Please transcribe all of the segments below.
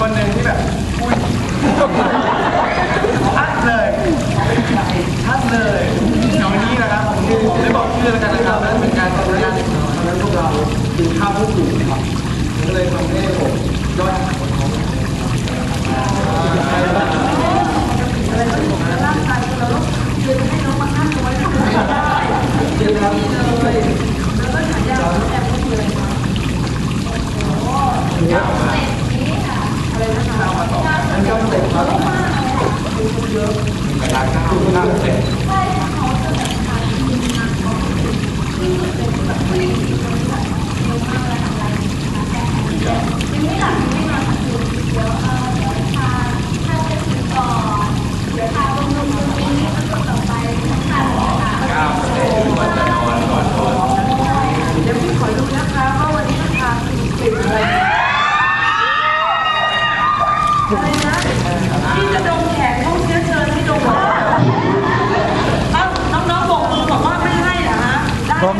วันหนึ่งที่แบบอุ้ยชัดเลยชัดเลยอย่างนี้นะครับผมไม่บอกชื่อแล้วกันนะครับนั้นเป็นการตทบงานของเราพวกเราดูภาพผู้ถูกครับก็เลยทำให้ผม trong tỉnh mà cũng không dương phải làm sao cũng làm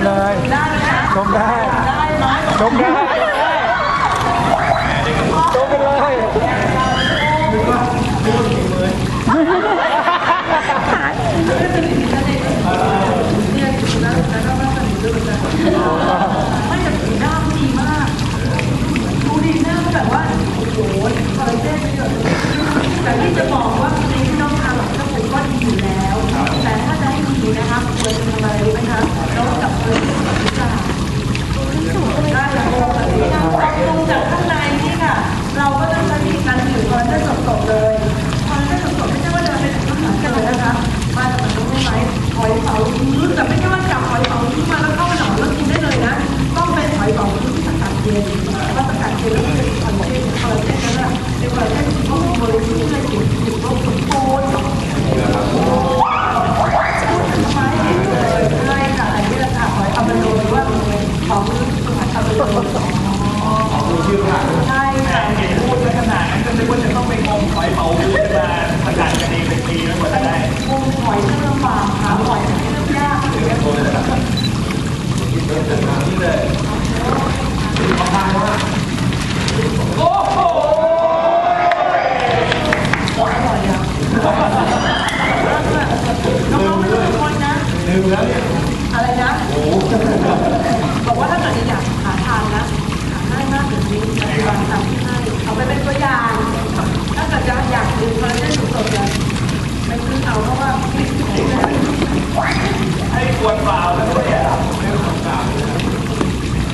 เลย ชมได้ ชมได้ ชมไปเลย อะไรนะ บอกว่าถ้าเกิดอยากหาทานนะ หาง่ายมากแบบนี้ปัจจุบันทำที่ห้เอาไปเป็นตัวอย่าง ถ้าเกิดจะอยากดูคอลลาเจนสดๆเลยคือเอาเพราะว่า ให้ควรเปล่า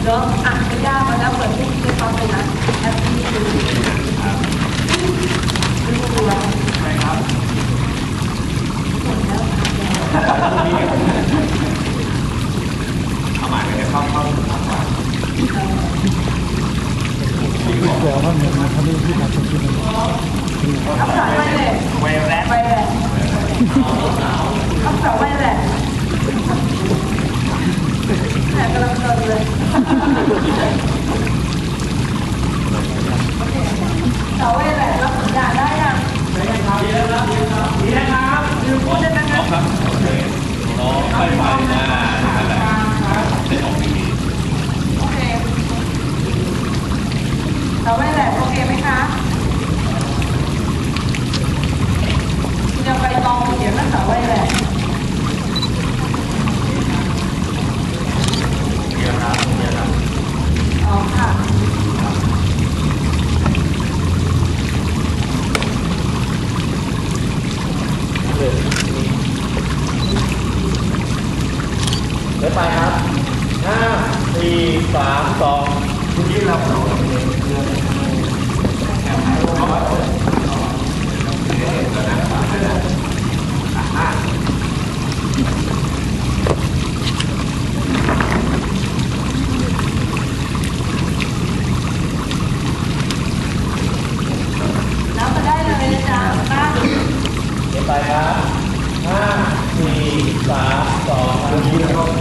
เนาะอะไม่ยากมาแล้วเปิดทุกในความเป็นะแอปที่ดูดูดูแล้วใช่ครับหมดแล้วเอาใหม่เลยเข้าเข้าเข้าไปขอความเห็นนะครับที่ที่ทางชมรม ไปไฟนะแเอราไม่แหลกโอเคไหมคะจะไปตองเขียนนั่สาต่ไว้แหลก เดี๋ยวไปครับห้าสี่สามสองคุณยื่นเราสองไปครับห้าสี่สามสองคุณยื่นา